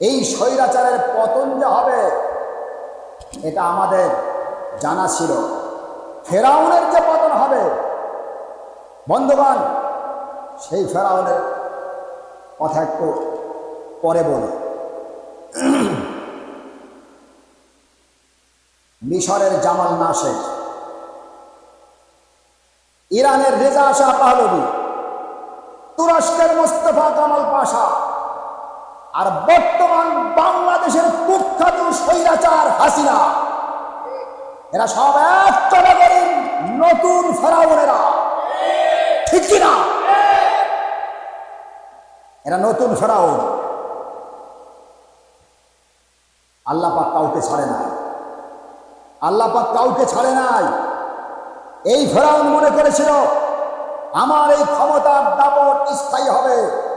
এই স্বৈরাচারের পতন যে হবে, এটা আমাদের জানা ছিল। ফেরাউনের যে পতন হবে, বন্ধুগণ, সেই ফেরাউনের কথা একটু পরে বলি। মিশরের জামাল নাসের ইরানের রেজা শাহ পাহলবি তুরস্কের মোস্তফা কামাল পাশা আর বর্তমান বাংলাদেশের কুখ্যাত স্বৈরাচার হাসিনা। এরা সব এক ক্যাটাগরির নতুন ফেরাউনেরা। ঠিক কিনা এরা নতুন ফেরাউন। আল্লাহ পাক কাউকে ছাড়ে নাই। আল্লাহ পাক কাউকে ছাড়ে নাই। এই ফেরাউন মনে করেছিল, আমার এই ক্ষমতার দাপট স্থায়ী হবে।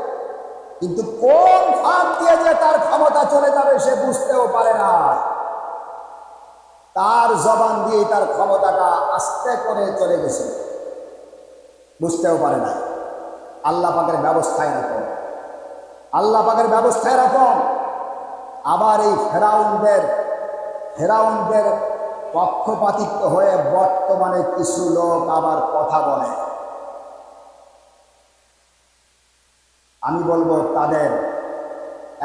কিন্তু কোন ফাঁক দিয়ে যে তার ক্ষমতা চলে যাবে সে বুঝতেও পারে না। তার জবান দিয়ে তার ক্ষমতাটা আস্তে করে চলে গেছে। বুঝতেও পারে না। আল্লাহ পাকের ব্যবস্থা এরকম আল্লাহ পাকের ব্যবস্থা এরকম আবার এই ফেরাউনদের ফেরাউনদের পক্ষপাতিত্ব হয়ে বর্তমানে কিছু লোক আবার কথা বলে। আমি বলব তাদের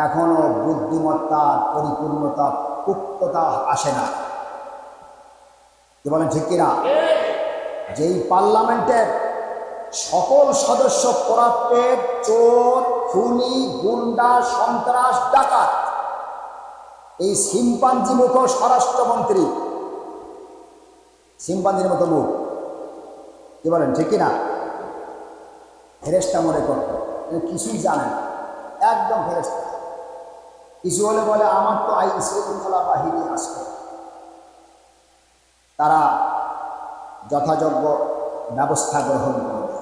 এখনও বুদ্ধিমত্তার পরিপূর্ণতা পুক্ততা আসে না। কি বলেন, ঠিক কিনা? যেই পার্লামেন্টের সকল সদস্য করাপ্টেড চোর, খুনি, গুন্ডা, সন্ত্রাস, ডাকাত, এই সিম্পাঞ্জি মুখ স্বরাষ্ট্রমন্ত্রী, সিম্পাঞ্জির মতো মুখ, কি বলেন, ঠিক কিনা? ফেরেস্তা মনে করতো। কিছুই জানে না। একদম ফেরেস্তা কিছু হলে বলে, আমার তো আইন শৃঙ্খলা বাহিনী আসবে তারা যথাযোগ্য ব্যবস্থা গ্রহণ করবে।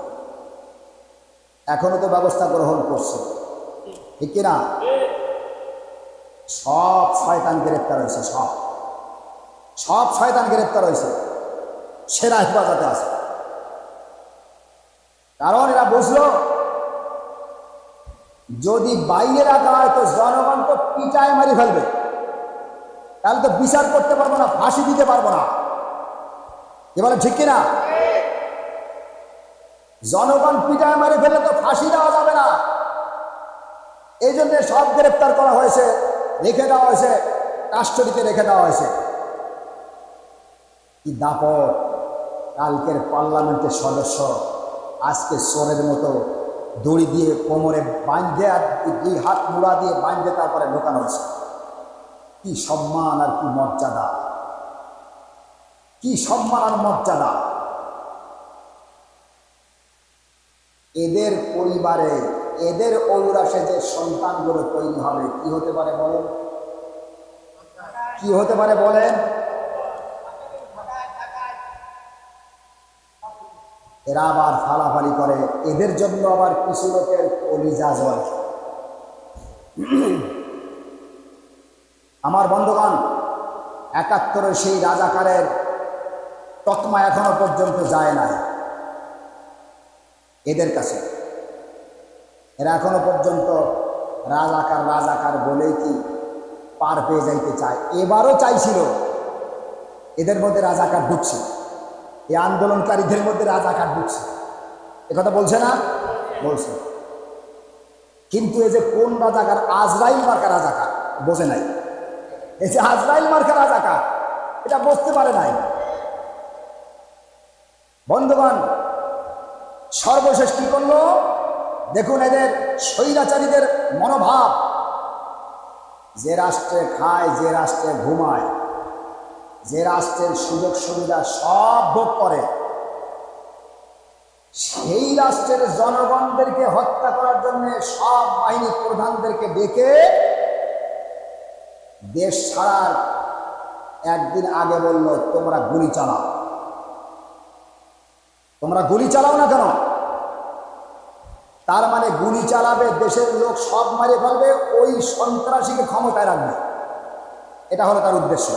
এখনও তো ব্যবস্থা গ্রহণ করছে। ঠিক কিনা? সব শয়তান গ্রেপ্তার হয়েছে, সব। সব শয়তান গ্রেপ্তার হয়েছে। সেরা হেফাজতে আছে। কারণ এরা বুঝলো যদি বাইরে রাখা হয় তো জনগণ তো পিটায় মারি ফেলবে। তাহলে তো বিচার করতে পারব না, ফাঁসি দিতে পারব না। এবারে ঠিক কিনা? জনগণ পিটায় মারি ফেললে তো ফাঁসি দেওয়া যাবে না। এই জন্য সব গ্রেপ্তার করা হয়েছে, রেখে দেওয়া হয়েছে কাস্টডিতে রেখে দেওয়া হয়েছে। কি দাপট! কালকের পার্লামেন্টের সদস্য আজকে চোরের মতো দড়ি দিয়ে কোমরে বাঁধতে আর দুই হাত মুড়া দিয়ে বাঁধে, তারপরে ঢোকানো হয়েছে। কি সম্মান আর কি মর্যাদা। কি সম্মান আর মর্যাদা। এদের পরিবারে, এদের ঔরাসে যে সন্তানগুলো তৈরি হবে, কি হতে পারে বলেন? কি হতে পারে বলেন? এরা আবার ফালাফালি করে। এদের জন্য আবার কিছু লোকের কলিজা জল আমার বন্ধুগণ, একাত্তরের সেই রাজাকারের তকমা এখনও পর্যন্ত যায় নাই। এদের কাছে। এরা এখনও পর্যন্ত রাজাকার রাজাকার বলেই কি পার পেয়ে যাইতে চায়। এবারও চাইছিল। এদের মধ্যে রাজাকার ঢুকছে। এই আন্দোলনকারীদের মধ্যে রাজা রাজাকার ঢুকছে। কথা বলছে না? বলছে। কিন্তু এই যে কোন রাজাকার? আজরাইল মার্কা রাজাকার। বোঝে নাই। এই যে আজরাইল মার্কা রাজাকার, এটা বুঝতে পারে নাই। বন্ধুগণ, সর্বশেষ কি করল? দেখুন এদের স্বৈরাচারীদের মনোভাব। যে রাষ্ট্রে খায়, যে রাষ্ট্রে ঘুমায় যে রাষ্ট্রের সুযোগ সুবিধা সব ভোগ করে, সেই রাষ্ট্রের জনগণদেরকে হত্যা করার জন্য সব বাহিনী প্রধানদেরকে ডেকে দেশ ছাড়ার একদিন আগে বলল, তোমরা গুলি চালাও। তোমরা গুলি চালাও না কেন? তার মানে গুলি চালাবে, দেশের লোক সব মারিয়ে ফেলবে, ওই সন্ত্রাসীকে ক্ষমতায় রাখবে। এটা হলো তার উদ্দেশ্য।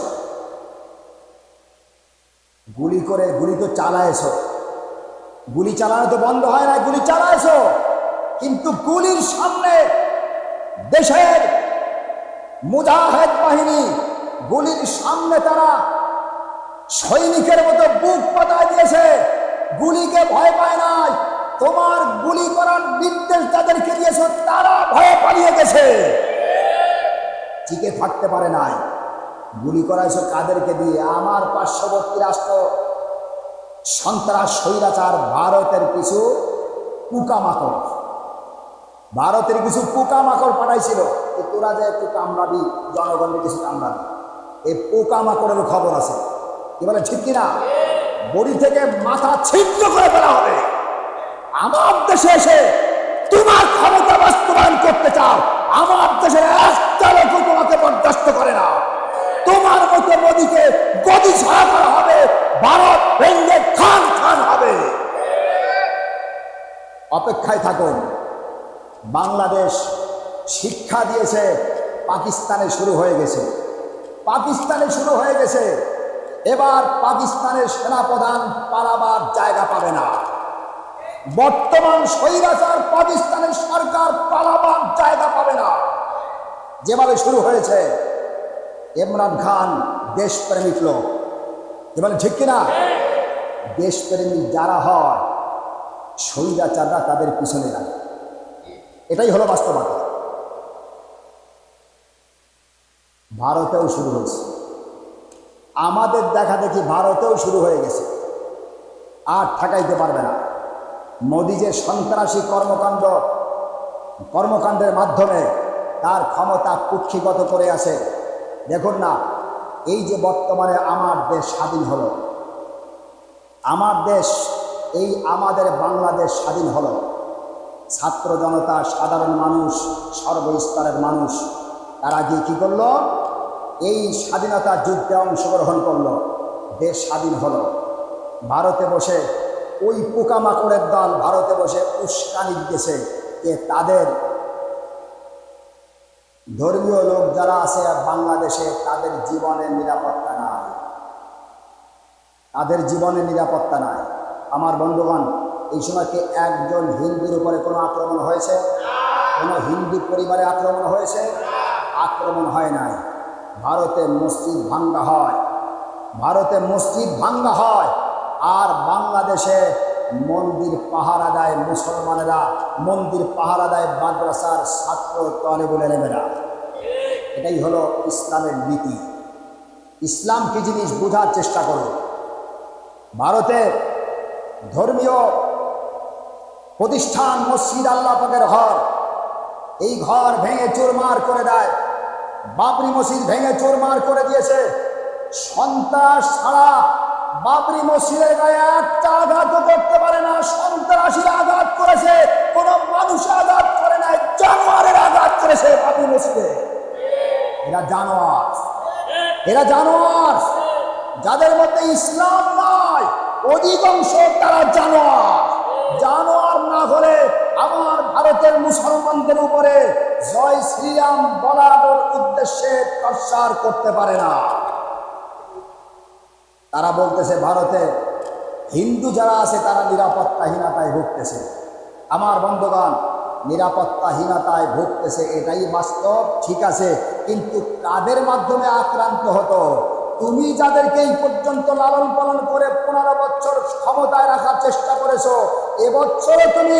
গুলি করে, গুলি তো চালায়ছ গুলি চালানো তো বন্ধ হয় না, গুলি চালায়ছ কিন্তু গুলির সামনে দেশের মুজাহেদ বাহিনী, গুলির সামনে তারা সৈনিকের মতো বুক পাতায় দিয়েছে। গুলিকে ভয় পায় নাই। তোমার গুলি করার নির্দেশ যাদেরকে দিয়েছ, তারা ভয়ে পালিয়ে গেছে। টিকে থাকতে পারে নাই। গুলি করাইছো কাদেরকে দিয়ে? আমার পার্শ্ববর্তী রাষ্ট্র, সন্ত্রাস, স্বৈরাচার, ভারতের কিছু পোকামাকড়। ভারতের কিছু পোকামাকড় পাঠাইছিল। তোরা যে একটু কামড়াবি, জনগণের কিছু কামড়াবি। এই পোকামাকড়ের খবর আছে। কি বলে, ঠিক কিনা? বড়ি থেকে মাথা ছিদ্র করে ফেলা হবে। আমার দেশে এসে তোমার ক্ষমতা বাস্তবায়ন করতে চাও। আমার দেশের একটা লোক তোমাকে বরদাস্ত করে না। তোমার মতো মোদীকে গদি ছাড়া হবে ভারত ভেঙ্গে খান খান হবে। অপেক্ষায় থাকুন, বাংলাদেশ শিক্ষা দিয়েছে, পাকিস্তানে শুরু হয়ে গেছে। পাকিস্তানে শুরু হয়ে গেছে, এবার পাকিস্তানের সেনাপ্রধান পালাবার জায়গা পাবে না। বর্তমান স্বৈরাচার পাকিস্তানের সরকার পালাবার জায়গা পাবে না। যেভাবে শুরু হয়েছে ইমরান খান দেশপ্রেমিক লোক। এবার ঠিক কিনা? দেশপ্রেমিক যারা হয়, স্বৈরাচাররা তাদের পিছনে লাগে। এটাই হলো বাস্তবতা। ভারতেও শুরু হয়েছে। আমাদের দেখা দেখি ভারতেও শুরু হয়ে গেছে। আর ঠেকাইতে পারবে না। মোদী যে সন্ত্রাসী কর্মকাণ্ড, কর্মকাণ্ডের মাধ্যমে তার ক্ষমতা কুক্ষিগত করে আছে দেখুন না, এই যে বর্তমানে আমার দেশ স্বাধীন হলো, আমার দেশ, এই আমাদের বাংলাদেশ স্বাধীন হলো। ছাত্র জনতা, সাধারণ মানুষ, সর্বস্তরের মানুষ, তারা গিয়ে কী করল? এই স্বাধীনতা যুদ্ধে অংশগ্রহণ করল, দেশ স্বাধীন হলো। ভারতে বসে ওই পোকামাকড়ের দল, ভারতে বসে উস্কানি দিতেছে যে তাদের ধর্মীয় লোক যারা আছে বাংলাদেশে, তাদের জীবনের নিরাপত্তা নাই। তাদের জীবনে নিরাপত্তা নাই। আমার বন্ধুগণ, এই সময় কি একজন হিন্দুর উপরে কোনো আক্রমণ হয়েছে? কোনো হিন্দু পরিবারে আক্রমণ হয়েছে? আক্রমণ হয় নাই। ভারতে মসজিদ ভাঙ্গা হয়। ভারতে মসজিদ ভাঙ্গা হয়। আর বাংলাদেশে মন্দির পাহারা দেয় মুসলমানেরা, মন্দির পাহারা দেয় মাদ্রাসার ছাত্র তলেবুল এলেমেরা। এটাই হলো ইসলামের নীতি। ইসলাম কি জিনিস বোঝার চেষ্টা করো। ভারতে ধর্মীয় প্রতিষ্ঠান মসজিদ আল্লাহ পাকের ঘর। এই ঘর ভেঙে চুরমার করে দেয়। বাবরি মসজিদ ভেঙে চুরমার করে দিয়েছে। সন্ত্রাস ছাড়া বাবরি মসজিদের গায়ে একটা এরা জানোয়ার। যাদের মধ্যে ইসলাম নয় অধিকাংশ তারা জানোয়ার। জানোয়ার না হলে আমার ভারতের মুসলমানদের উপরে জয় শ্রীরাম বলার উদ্দেশ্যে প্রসার করতে পারে না। তারা বলতেছে, ভারতে হিন্দু যারা আছে, তারা নিরাপত্তাহীনতায় ভুগতেছে। আমার বন্ধুগণ নিরাপত্তাহীনতায় ভুগতেছে, এটাই বাস্তব, ঠিক আছে। কিন্তু কাদের মাধ্যমে আক্রান্ত হতো? তুমি যাদেরকে এই পর্যন্ত লালন পালন করে পনেরো বছর ক্ষমতায় রাখার চেষ্টা করেছ, এবছরও তুমি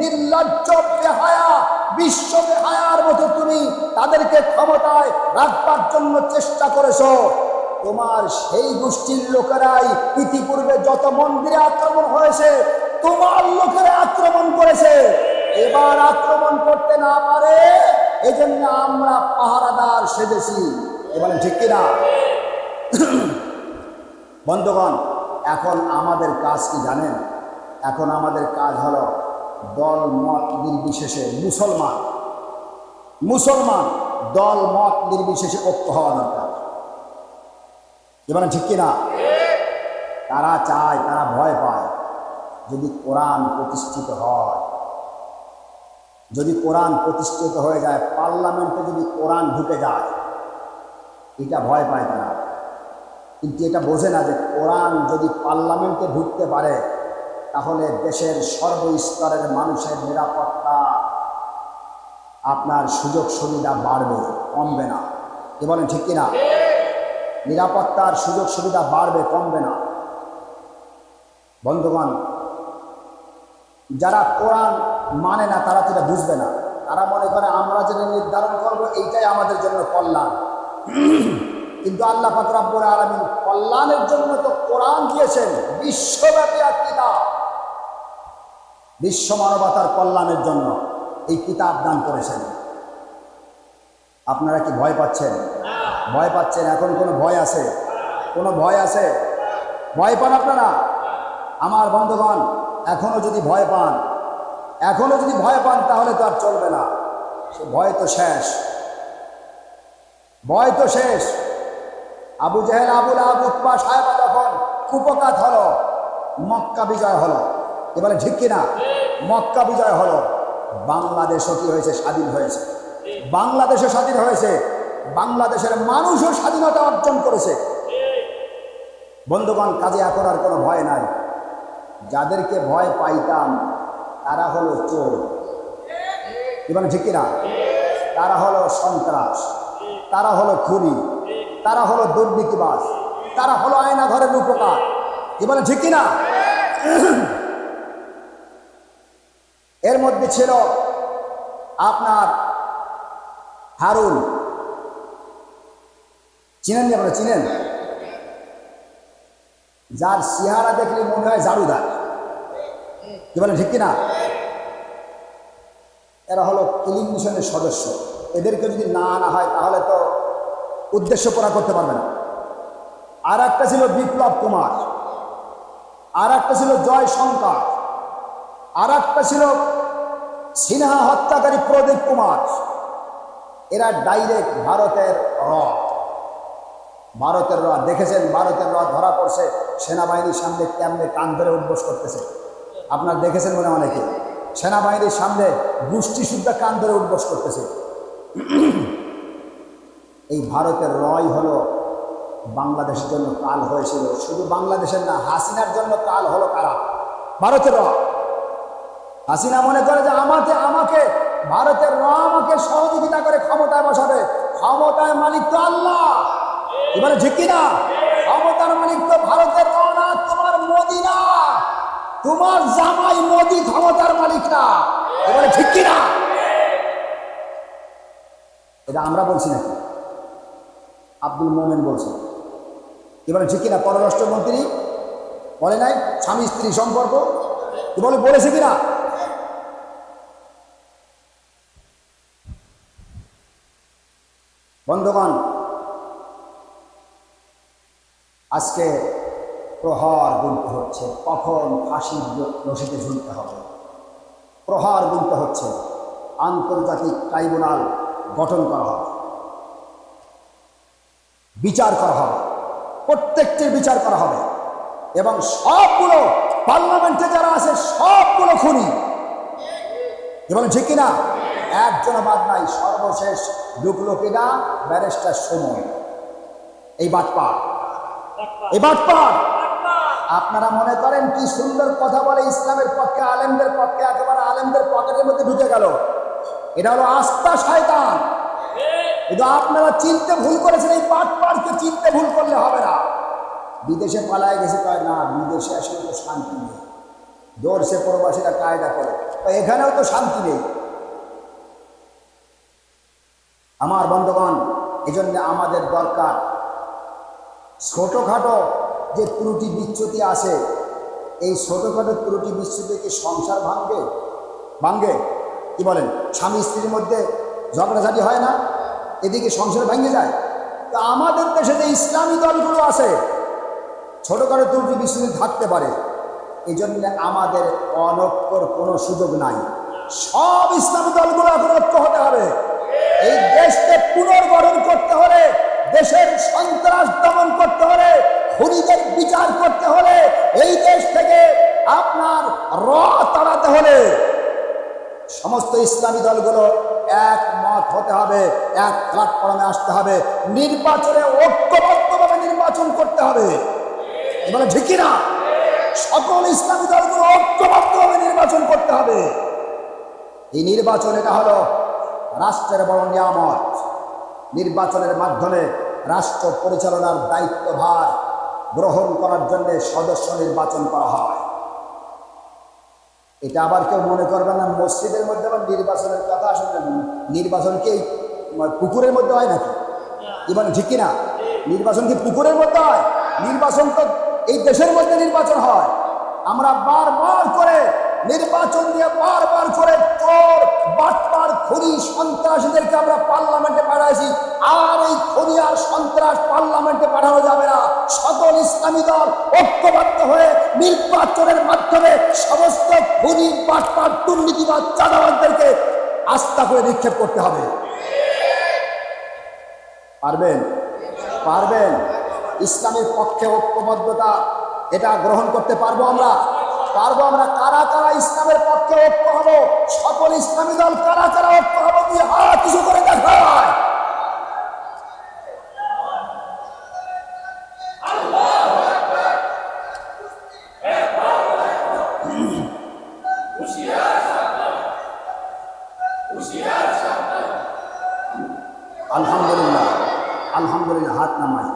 নির্লজ্জ, বেহায়া, বিশ্ব বেহায়ার মতো তুমি তাদেরকে ক্ষমতায় রাখবার জন্য চেষ্টা করেছ। তোমার সেই গোষ্ঠীর লোকেরাই ইতিপূর্বে যত মন্দিরে আক্রমণ হয়েছে, তোমার লোকেরা আক্রমণ করেছে। এবার আক্রমণ করতে না পারে, এজন্য আমরা পাহারাদার সেজেছি। এবার ঠিক কিনা? বন্ধুগণ, এখন আমাদের কাজ কি জানেন? এখন আমাদের কাজ হলো দল, মত নির্বিশেষে মুসলমান। মুসলমান, দল, মত নির্বিশেষে ঐক্য হওয়া দরকার। এবার ঠিক কিনা? তারা চায়, তারা ভয় পায়। যদি কোরআন প্রতিষ্ঠিত হয় যদি কোরআন প্রতিষ্ঠিত হয়ে যায়, পার্লামেন্টে যদি কোরআন ঢুকে যায়, এটা ভয় পায় তারা। কিন্তু এটা বোঝে না যে কোরআন যদি পার্লামেন্টে ঢুকতে পারে, তাহলে দেশের সর্বস্তরের মানুষের নিরাপত্তা আপনার সুযোগ সুবিধা বাড়বে, কমবে না। কি বলেন ঠিক কিনা? নিরাপত্তার সুযোগ সুবিধা বাড়বে, কমবে না। বন্ধুগণ, যারা কোরআন মানে না, তারা সেটা বুঝবে না। তারা মনে করে, আমরা যেটা নির্ধারণ করব, এইটাই আমাদের জন্য কল্যাণ। কিন্তু আল্লাহ ফাকরাবুল আলমিন কল্যাণের জন্য তো কোরআন দিয়েছেন, বিশ্বব্যাপী এক কিতাব। বিশ্ব মানবতার কল্যাণের জন্য এই কিতাব দান করেছেন। আপনারা কি ভয় পাচ্ছেন? ভয় পাচ্ছেন? এখন কোনো ভয় আছে? কোনো ভয় আছে? ভয় পান আপনারা? আমার বন্ধুগণ, এখনও যদি ভয় পান এখনও যদি ভয় পান, তাহলে তো আর চলবে না। সে ভয় তো শেষ। ভয় তো শেষ। আবু জাহেল আবুল আবুতবা সাহেবা যখন কুপকাত হলো, মক্কা বিজয় হলো। এবারে ঠিক কিনা? মক্কা বিজয় হলো। বাংলাদেশও কি হয়েছে? স্বাধীন হয়েছে। বাংলাদেশও স্বাধীন হয়েছে। বাংলাদেশের মানুষও স্বাধীনতা অর্জন করেছে। বন্ধুগণ, কাজে এখন আর কোনো ভয় নাই। যাদেরকে ভয় পাইতাম তারা হলো চোর। এবং ঠিক কিনা? তারা হলো সন্ত্রাস। তারা হলো খুনি। তারা হলো দুর্নীতিবাস তারা হলো আয়না ঘরের উপকার বলে ঠিক কিনা? এর মধ্যে ছিল আপনার হারুন। চিনেন নি আপনারা? চিনেন? যার চেহারা দেখলে মনে হয় জারুদার কি বলেন ঠিক কিনা? এরা হলো কিলিং মিশনের সদস্য। এদেরকে যদি না আনা হয়, তাহলে তো উদ্দেশ্য পুরা করতে পারবে না। আর একটা ছিল বিপ্লব কুমার। আর একটা ছিল জয় শঙ্কর। আর একটা ছিল সিনহা হত্যাকারী প্রদীপ কুমার। এরা ডাইরেক্ট ভারতের রথ ভারতের রথ দেখেছেন? ভারতের রথ ধরা পড়ছে সেনাবাহিনীর সামনে কেমনে কান ধরে উদ্বোস করতেছে। আপনার দেখেছেন মনে অনেকে। সেনাবাহিনীর সামনে গোষ্ঠী শুদ্ধ কান ধরে উদ্বোস করতেছে। এই ভারতের রয় হলো বাংলাদেশের জন্য কাল হয়েছিল। শুধু বাংলাদেশের না, হাসিনার জন্য কাল হলো কারা? ভারতের র। হাসিনা মনে করে যে আমাকে আমাকে, ভারতের র আমাকে সহযোগিতা করে ক্ষমতায় বসাবে। ক্ষমতায় মালিক তো আল্লাহ। এবারে ঠিক না ক্ষমতার মালিক তো ভারতের র তোমার মোদি না তোমার জামাই মোদি ক্ষমতার মালিক না। এবারে ঠিক কিনা? এটা আমরা বলছি নাকি? আব্দুল মোমেন বলছে। এবারে ঠিক কিনা? পররাষ্ট্রমন্ত্রী বলে নাই, স্বামী স্ত্রী সম্পর্ক? বলে বলেছে কিনা? বন্ধুগণ, আজকে প্রহার গুনতে হচ্ছে। কখন ফাঁসির রশিতে ঝুলতে হবে। প্রহার গুনতে হচ্ছে। আন্তর্জাতিক ট্রাইব্যুনাল গঠন করা হবে। বিচার করা হবে। প্রত্যেকটির বিচার করা হবে। এবং সবগুলো পার্লামেন্টে যারা আছে সবগুলো খুনি। এবং ঠিক কিনা? একজন বাদ নাই। সর্বশেষ ঢুকলো কিনা ব্যারেস্টার সময় এই বাটপা এই বাটপা আপনারা মনে করেন কি সুন্দর কথা বলে ইসলামের পক্ষে, আলেমদের পক্ষে, একেবারে আলেমদের পকেটের মধ্যে ঢুকে গেল। এটা হলো আস্থা শয়তান। কিন্তু আপনারা চিনতে ভুল করেছেন, এই পাট পাটকে চিনতে ভুল করলে হবে না। বিদেশে পালায় গেছে, কয়, না, বিদেশে আসলে তো শান্তি নেই। দৌড়ছে প্রবাসীরা কায়দা করে। তো এখানেও তো শান্তি নেই। আমার বন্ধুগণ এই আমাদের দরকার ছোটোখাটো যে ত্রুটি বিচ্যুতি আছে, এই ছোটোখাটো ত্রুটি বিচ্যুতি কি সংসার ভাঙবে? ভাঙবে? কি বলেন? স্বামী স্ত্রীর মধ্যে ঝগড়াঝাটি হয় না? এদিকে সংসার ভেঙে যায়। তো আমাদের দেশে যে ইসলামী দলগুলো আছে, ছোটোখাটো ত্রুটি বিচ্যুতি থাকতে পারে। এই জন্য আমাদের অনক্ষর কোনো সুযোগ নাই। সব ইসলামী দলগুলো এখন ঐক্য হতে হবে। এই দেশকে পুনর্গঠন করতে হলে, দেশের সন্ত্রাস দমন করতে হলে খুনিদের বিচার করতে হলে এই দেশ থেকে আপনার র তাড়াতে হলে সমস্ত ইসলামী দলগুলো একমত হতে হবে, এক প্ল্যাটফর্মে আসতে হবে। নির্বাচনে ঐক্যবদ্ধভাবে নির্বাচন করতে হবে। এবারে ঠিকই না সকল ইসলামী দলগুলো ঐক্যবদ্ধভাবে নির্বাচন করতে হবে। এই নির্বাচন এটা হলো রাষ্ট্রের বড় নিয়ামত। নির্বাচনের মাধ্যমে রাষ্ট্র পরিচালনার দায়িত্বভার গ্রহণ করার জন্য সদস্য নির্বাচন করা হয়। এটা আবার কেউ মনে করবে না, মসজিদের মধ্যে আবার নির্বাচনের কথা আসলে নির্বাচন কি পুকুরের মধ্যে হয় নাকি? ইভেন ঠিক কিনা? নির্বাচন কি পুকুরের মধ্যে হয়? নির্বাচন তো এই দেশের মধ্যে নির্বাচন হয়। আমরা বারবার করে নির্বাচন দিয়ে বারবার করে চোর, বাটপার, খুনি সন্ত্রাসীদেরকে আমরা পার্লামেন্টে পাঠাইছি। আর এই খুনি আর সন্ত্রাস পার্লামেন্টে পাঠানো যাবে না। সকল ইসলামী দল ঐক্যবদ্ধ হয়ে নির্বাচনের মাধ্যমে সমস্ত খুনি, বাটপার দুর্নীতিবাদ চাঁদাবাদদেরকে আস্থা করে নিক্ষেপ করতে হবে। পারবেন? পারবেন? ইসলামের পক্ষে ঐক্যবদ্ধতা, এটা গ্রহণ করতে পারব আমরা? পারব আমরা কারা কারা ইসলামের পক্ষে ঐক্য হব? সকল ইসলামী দল কারা কারা ঐক্য হব? তুই হাত কিছু করে দেখায় আলহামদুলিল্লাহ আলহামদুলিল্লাহ, হাত নামাই।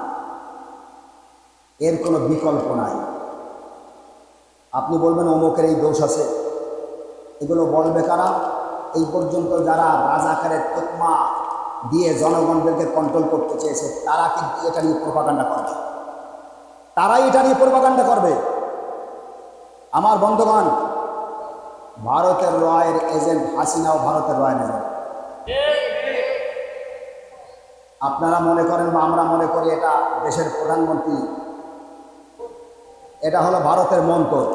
এর কোনো বিকল্প নাই। আপনি বলবেন, অমুকের এই দোষ আছে। এগুলো বলবে কারা? এই পর্যন্ত যারা রাজাকারের তোকমা দিয়ে জনগণদেরকে কন্ট্রোল করতে চেয়েছে, তারা কিন্তু এটা নিয়ে প্রপাগান্ডা করবে। তারাই এটা নিয়ে প্রপাগান্ডা করবে। আমার বন্ধুগণ, ভারতের রয়ের এজেন্ট হাসিনাও ভারতের রয়ের এজেন্ট আপনারা মনে করেন বা আমরা মনে করি এটা দেশের প্রধানমন্ত্রী, এটা হলো ভারতের মন্তর।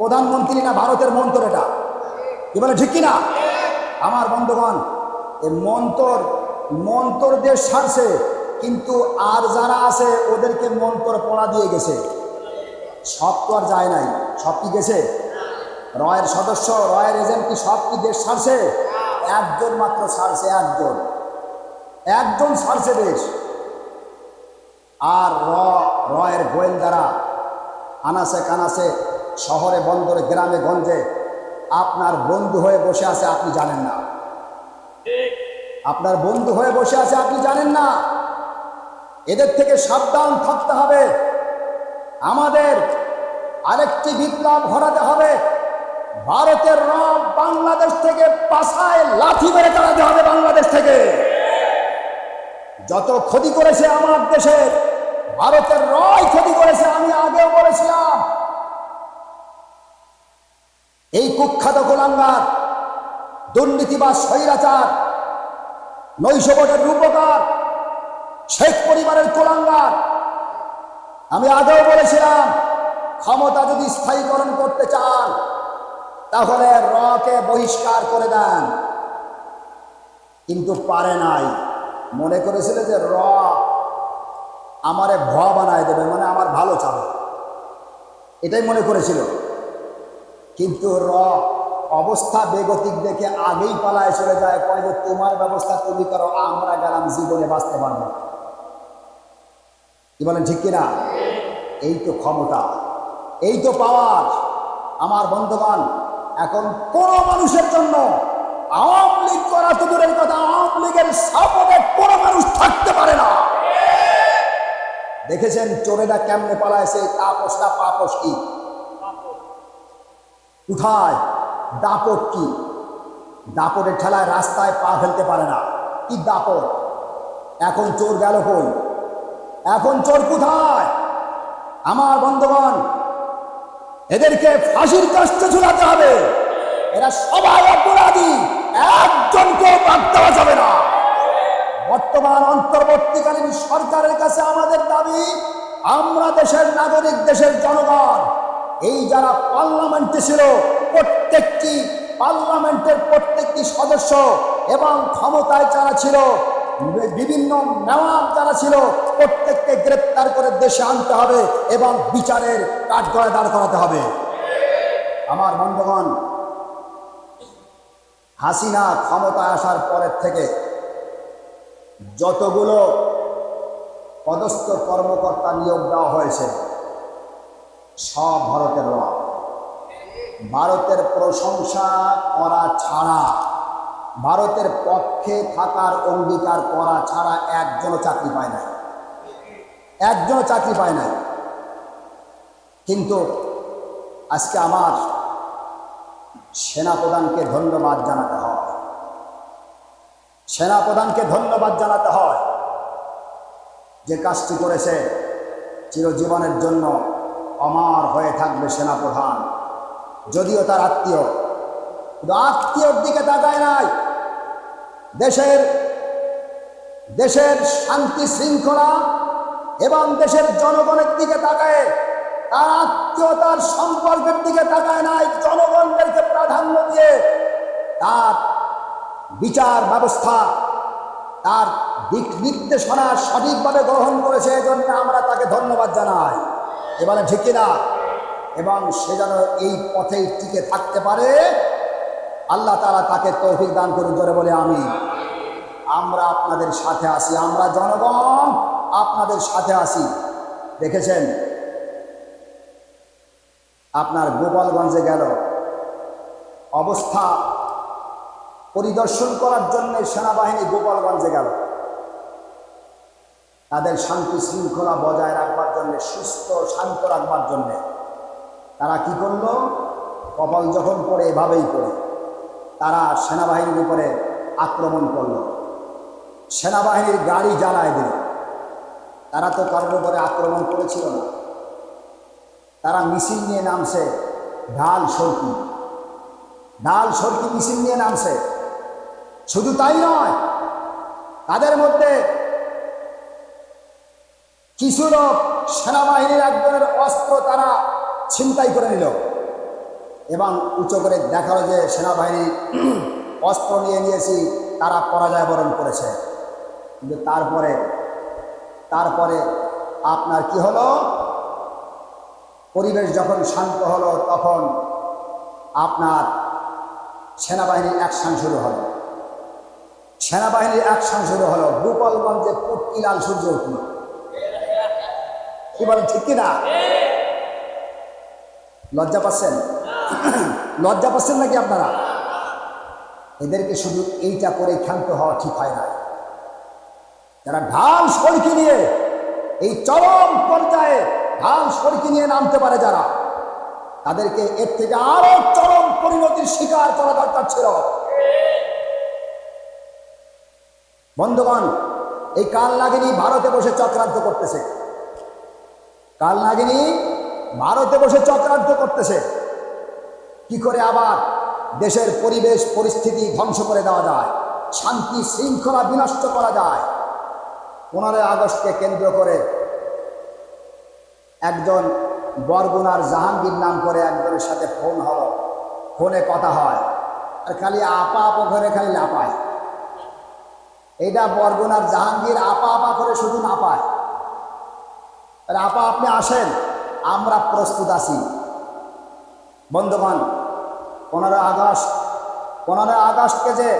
প্রধানমন্ত্রী না ভারতের মন্তর এটা? কি বলে, ঠিক কিনা? আমার বন্ধুগণ এই মন্তর মন্তর দেশ ছাড়ছে কিন্তু আর যারা আছে, ওদেরকে মন্তর পড়া দিয়ে গেছে। সব তো আর যায় নাই। সব কি গেছে? রয়ের সদস্য, রয়ের এজেন্ট কি সব কি দেশ ছাড়ছে একজন মাত্র ছাড়ছে একজন। একজন ছাড়ছে দেশ। আর র, রয়ের গোয়েন্দারা আনাসে কানাসে শহরে বন্দরে গ্রামে গঞ্জে আপনার বন্ধু হয়ে বসে আছে আপনি জানেন না। আপনার বন্ধু হয়ে বসে আছে আপনি জানেন না। এদের থেকে সাবধান থাকতে হবে। আমাদের আরেকটি বিপ্লব ঘটাতে হবে। ভারতের রব বাংলাদেশ থেকে পাশায় লাথি মেরে তাড়াতে হবে বাংলাদেশ থেকে। যত ক্ষতি করেছে আমার দেশের ভারতের রয় ক্ষতি করেছে আমি আগেও বলেছিলাম। এই কুখ্যাত গোলাঙ্গার দুর্নীতিবাদ স্বৈরাচার নৈশভোটের রূপকার, শেখ পরিবারের কোলাঙ্গার। আমি আগেও বলেছিলাম, ক্ষমতা যদি স্থায়ীকরণ করতে চান, তাহলে রকে বহিষ্কার করে দেন। কিন্তু পারে নাই। মনে করেছিল যে র আমারে ভ বানায় দেবে মানে আমার ভালো চাবে। এটাই মনে করেছিল। কিন্তু র অবস্থা বেগতিক দেখে আগেই পালায় চলে যায় কয় যে তোমার ব্যবস্থা তুমি করো, আমরা গেলাম জীবনে বাঁচতে পারব কি বলেন, ঠিক কিনা? এই তো ক্ষমতা, এই তো পাওয়ার। আমার বন্ধুবান এখন কোন মানুষের জন্য আওয়ামী লীগ করা তো দূরের কথা, আওয়ামী লীগের সাপোর্টে কোনো মানুষ থাকতে পারে না। দেখেছেন, চোরেরা কেমনে পালাইছে তাপস না পাপস কি? কোথায় দাপট কি? দাপটের ঠেলায় রাস্তায় পা ফেলতে পারে না। কি দাপট? এখন চোর গেল কই? এখন চোর কোথায়? আমার বন্ধুগণ, এদেরকে ফাঁসির কষ্ট ঝুলাতে হবে। এরা সবাই অপরাধী। একজনকেও বাদ দেওয়া যাবে না। বর্তমান অন্তর্বর্তীকালীন সরকারের কাছে আমাদের দাবি, আমরা দেশের নাগরিক, দেশের জনগণ এই যারা পার্লামেন্টে ছিল, প্রত্যেকটি পার্লামেন্টের প্রত্যেকটি সদস্য এবং ক্ষমতায় যারা ছিল, বিভিন্ন নেওয়ার যারা ছিল, প্রত্যেককে গ্রেপ্তার করে দেশে আনতে হবে এবং বিচারের কাঠগড়ায় দাঁড় করাতে হবে। আমার বন্ধুগণ, হাসিনা ক্ষমতায় আসার পরের থেকে যতগুলো পদস্থ কর্মকর্তা নিয়োগ দেওয়া হয়েছে সব ভারতের রব ভারতের প্রশংসা করা ছাড়া, ভারতের পক্ষে থাকার অঙ্গীকার করা ছাড়া একজনও চাকরি পায় না একজনও চাকরি পায় না কিন্তু আজকে আমার সেনাপ্রধানকে ধন্যবাদ জানাতে হয়। সেনাপ্রধানকে ধন্যবাদ জানাতে হয় যে কাজটি করেছে চিরজীবনের জন্য। অমার হয়ে থাকবে সেনাপ্রধান। যদিও তার আত্মীয়, কিন্তু আত্মীয়র দিকে তাকায় নাই। দেশের দেশের শান্তি শৃঙ্খলা এবং দেশের জনগণের দিকে তাকায়, তার আত্মীয়তার সম্পর্কের দিকে তাকায় নাই, জনগণদেরকে প্রাধান্য দিয়ে তার বিচার ব্যবস্থা, তার দিক নির্দেশনা সঠিকভাবে গ্রহণ করেছে, এজন্য আমরা তাকে ধন্যবাদ জানাই। এবারে না এবং সে যেন এই পথেই টিকে থাকতে পারে, আল্লাহ তারা তাকে তৌফিক দান করুন, জোরে বলে আমি আমরা আপনাদের সাথে আছি, আমরা জনগণ আপনাদের সাথে আছি। দেখেছেন? আপনার গোপালগঞ্জে গেল। অবস্থা পরিদর্শন করার জন্য সেনাবাহিনী গোপালগঞ্জে গেল। তাদের শান্তি শৃঙ্খলা বজায় রাখবার জন্য, সুস্থ, শান্ত রাখবার জন্যে। তারা কি করল? কপাল যখন পড়ে এভাবেই পড়ে তারা সেনাবাহিনীর উপরে আক্রমণ করল। সেনাবাহিনীর গাড়ি জ্বালায় দিল। তারা তো কারোর উপরে আক্রমণ করেছিল না। তারা মিছিল নিয়ে নামছে ঢাল সরকি ঢাল সরকি মিছিল নিয়ে নামছে। শুধু তাই নয়, তাদের মধ্যে কিছু লোক সেনাবাহিনীর একজনের অস্ত্র তারা ছিনতাই করে নিল। এবং উঁচু করে দেখাল যে সেনাবাহিনী অস্ত্র নিয়ে নিয়েছি, তারা পরাজয় বরণ করেছে। কিন্তু তারপরে তারপরে আপনার কি হলো? পরিবেশ যখন শান্ত হলো, তখন আপনার সেনাবাহিনীর অ্যাকশন শুরু হলো। সেনাবাহিনীর অ্যাকশন শুরু হলো। গোপালগঞ্জে পুটকি লাল সূর্য উঠল। কি বলেন ঠিক কিনা? লজ্জা পাচ্ছেন? লজ্জা পাচ্ছেন নাকি আপনারা? এদেরকে শুধু এইটা করে ক্ষান্ত হওয়া ঠিক হয় না। যারা ঢাল সড়কি নিয়ে এই চরম পর্যায়ে ঢাল সড়কি নিয়ে নামতে পারে যারা তাদেরকে এর থেকে আরও চরম পরিণতির শিকার করা দরকার ছিল। বন্ধুগণ এই কাল লাগেনি ভারতে বসে চক্রান্ত করতেছে। কাল নাগিনী ভারতে বসে চক্রান্ত করতেছে। কি করে আবার দেশের পরিবেশ, পরিস্থিতি ধ্বংস করে দেওয়া যায়? শান্তি শৃঙ্খলা বিনষ্ট করা যায়? পনেরোই আগস্টকে কেন্দ্র করে একজন বরগুনার জাহাঙ্গীর নাম করে একজনের সাথে ফোন হলো। ফোনে কথা হয়। আর খালি আপা আপা করে খালি লাপায় এটা বরগুনার জাহাঙ্গীর আপা আপা করে শুধু না পায় আপা, আপনি আসেন। আমরা প্রস্তুত আছি। বন্ধুগণ পনেরোই আগস্ট, পনেরো আগস্টকে যে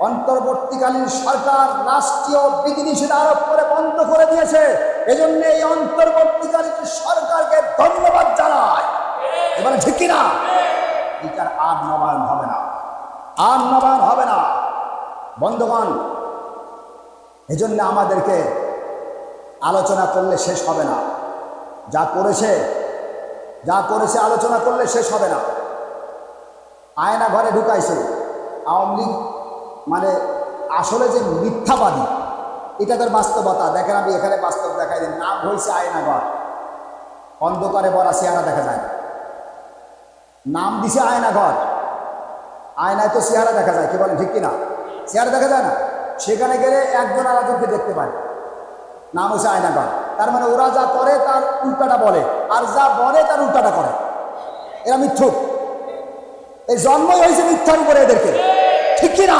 অন্তর্বর্তীকালীন সরকার রাষ্ট্রীয় বিধিনিষেধ আরোপ করে বন্ধ করে দিয়েছে, এজন্য এই অন্তর্বর্তীকালীন সরকারকে ধন্যবাদ জানায় এবারে ঠিক কিনা? এটার আর নবায়ন হবে না। আর নবায়ন হবে না। বন্ধুগণ, এজন্য আমাদেরকে আলোচনা করলে শেষ হবে না। যা করেছে যা করেছে আলোচনা করলে শেষ হবে না। আয়না ঘরে ঢুকাইছে। আওয়ামী লীগ মানে আসলে যে মিথ্যাবাদী, এটা তার বাস্তবতা। দেখেন আমি এখানে বাস্তব দেখাই দিন নাম হয়েছে আয়না ঘর। অন্ধকারে বড়া চেহারা দেখা যায় নাম দিছে আয়না ঘর। আয়নায় তো চেহারা দেখা যায়। কি বলেন ঠিক কিনা? চেহারা দেখা যায় না। সেখানে গেলে একজন আরেকজনকে দেখতে পায়। নাম হচ্ছে আয়নাঘর তার মানে ওরা যা করে তার উল্টাটা বলে, আর যা বলে তার উল্টাটা করে। এরা মিথ্যুক। এই জন্মই হয়েছে মিথ্যার উপরে এদেরকে। ঠিক কিনা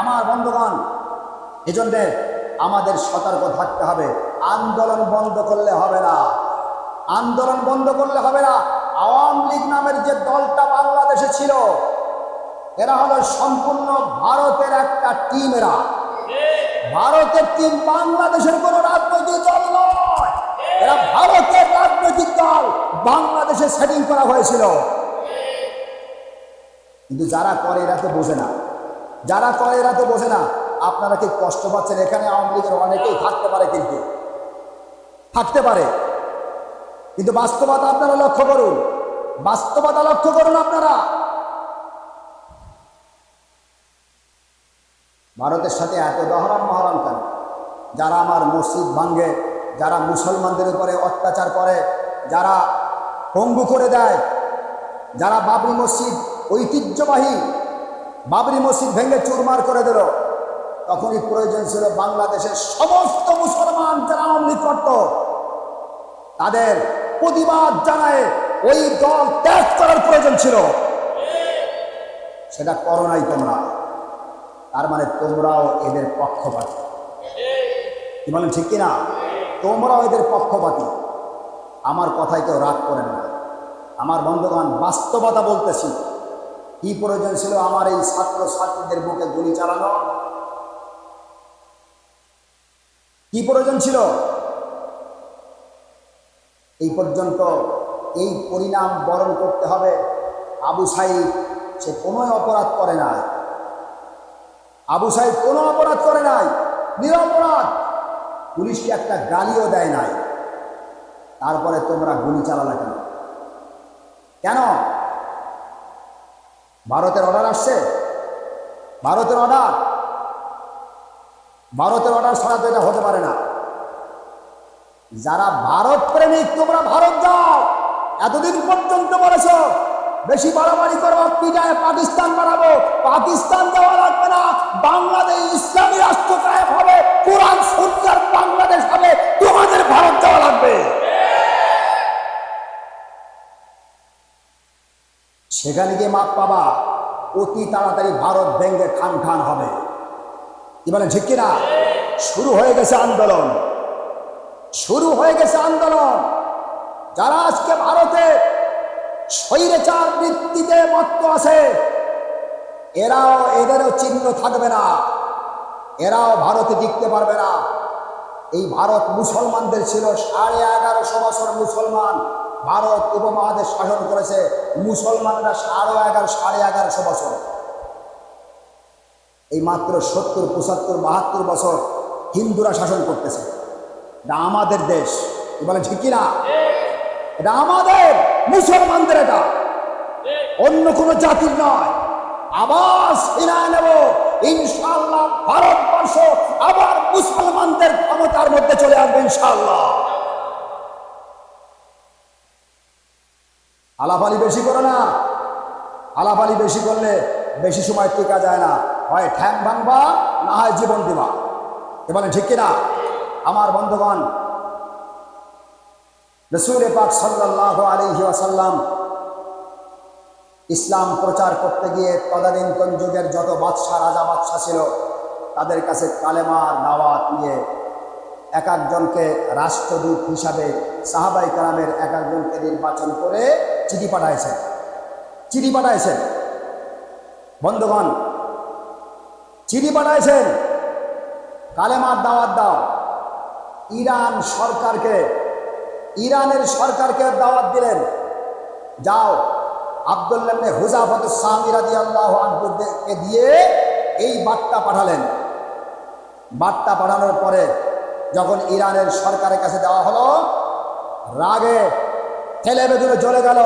আমার বন্ধুগণ এই জন্যে আমাদের সতর্ক থাকতে হবে। আন্দোলন বন্ধ করলে হবে না। আন্দোলন বন্ধ করলে হবে না। আওয়ামী লীগ নামের যে দলটা বাংলাদেশে ছিল, এরা হলো সম্পূর্ণ ভারতের একটা টিম এরা। ভারতের টিম বাংলাদেশের কোন রাজনৈতিক দল নয়। এরা ভারতের রাজনৈতিক দল বাংলাদেশে সেটিং করা হয়েছিল। কিন্তু যারা করে এরা তো বোঝে না। যারা করে এরা তো বোঝে না। আপনারা কি কষ্ট পাচ্ছেন? এখানে আওয়ামী লীগের অনেকেই থাকতে পারে কিন্তু। থাকতে পারে। কিন্তু বাস্তবতা আপনারা লক্ষ্য করুন। বাস্তবতা লক্ষ্য করুন আপনারা। ভারতের সাথে এত দহরাম মহরম কেন? যারা আমার মসজিদ ভাঙ্গে যারা মুসলমানদের উপরে অত্যাচার করে, যারা পঙ্গু করে দেয়, যারা বাবরি মসজিদ ঐতিহ্যবাহী বাবরি মসজিদ ভেঙে চুরমার করে দিল, তখনই প্রয়োজন ছিল বাংলাদেশের সমস্ত মুসলমান যারা আওয়ামী করত তাদের প্রতিবাদ জানায় ওই দল ত্যাগ করার প্রয়োজন ছিল। সেটা করো নাই তোমরা। তার মানে তোমরাও এদের পক্ষপাতী। কি বলেন, ঠিক কিনা? তোমরাও এদের পক্ষপাতী। আমার কথায় কেউ রাগ করেন না। আমার বন্ধুগণ, বাস্তবতা বলতেছি। কি প্রয়োজন ছিল আমার এই ছাত্র ছাত্রীদের বুকে গুলি চালানো? কি প্রয়োজন ছিল? এই পর্যন্ত এই পরিণাম বরণ করতে হবে। আবু সাইদ, সে কোনো অপরাধ করে নাই। আবু সাহেব কোনো অপরাধ করে নাই, নিরপরাধ। পুলিশকে একটা গালিও দেয় নাই। তারপরে তোমরা গুলি চালালে কেন? কেন? ভারতের অর্ডার আসছে? ভারতের অর্ডার ভারতের অর্ডার ছাড়া তো এটা হতে পারে না। যারা ভারত প্রেমিক তোমরা ভারত যাও। এতদিন পর্যন্ত বলেছ বেশি বাড়াবাড়ি করব পিটায় পাকিস্তান বাড়াবো। পাকিস্তান দেওয়া লাগবে না। বাংলাদেশ ইসলামী রাষ্ট্র কায়েম হবে, কোরআন সরকার বাংলাদেশ হবে, তোমাদের ভারত যাওয়া লাগবে। সেখানে গিয়ে মাপ পাবা, অতি তাড়াতাড়ি ভারত ভেঙ্গে খান খান হবে। কি বলেন, ঠিক কিনা? শুরু হয়ে গেছে আন্দোলন। শুরু হয়ে গেছে আন্দোলন। যারা আজকে ভারতে স্বৈরাচার বৃত্তিতে মত্ত আছে। এরাও এদেরও চিহ্ন থাকবে না। এরাও ভারতে টিকতে পারবে না। এই ভারত মুসলমানদের ছিল সাড়ে এগারোশো বছর মুসলমান। ভারত উপমহাদেশ শাসন করেছে মুসলমানরা সাড়ে এগারো, সাড়ে এগারোশো বছর। এই মাত্র সত্তর, পঁচাত্তর, বাহাত্তর বছর হিন্দুরা শাসন করতেছে। এটা আমাদের দেশ। বলে ঠিক কিনা? এটা আমাদের! মুসলমানদের এটা। অন্য কোনো জাতির নয়। আবার ফিরায় নেব। ইনশাল্লাহ ভারতবর্ষ আবার মুসলমানদের ক্ষমতার মধ্যে চলে আসবে ইনশাল্লাহ আলাপালি বেশি করো না। আলাপালি বেশি করলে বেশি সময় টিকা যায় না। হয় ঠ্যাং ভাঙবা, না হয় জীবন দিবা। এ বলেন ঠিক কিনা? আমার বন্ধুগণ রসুল পাক সাল্লাহ আলহি আসাল্লাম ইসলাম প্রচার করতে গিয়ে তদানীন্তন যুগের যত বাদশাহ রাজা বাদশাহ ছিল, তাদের কাছে কালেমার দাওয়াত নিয়ে এক একজনকে রাষ্ট্রদূত হিসাবে সাহাবাই কালামের এক একজনকে নির্বাচন করে চিঠি পাঠাইছেন। চিঠি পাঠাইছেন। বন্ধুগণ, চিঠি পাঠাইছেন। কালেমার দাওয়াত দাও। ইরান সরকারকে ইরানের সরকারকে দাওয়াত দিলেন। যাও, আবদুল্লাহ হুজাফত সামি রাজি আল্লাহ দিয়ে এই বার্তা পাঠালেন। বার্তা পাঠানোর পরে যখন ইরানের সরকারের কাছে দেওয়া হলো, রাগে ঠেলে বেদুলে চলে গেল।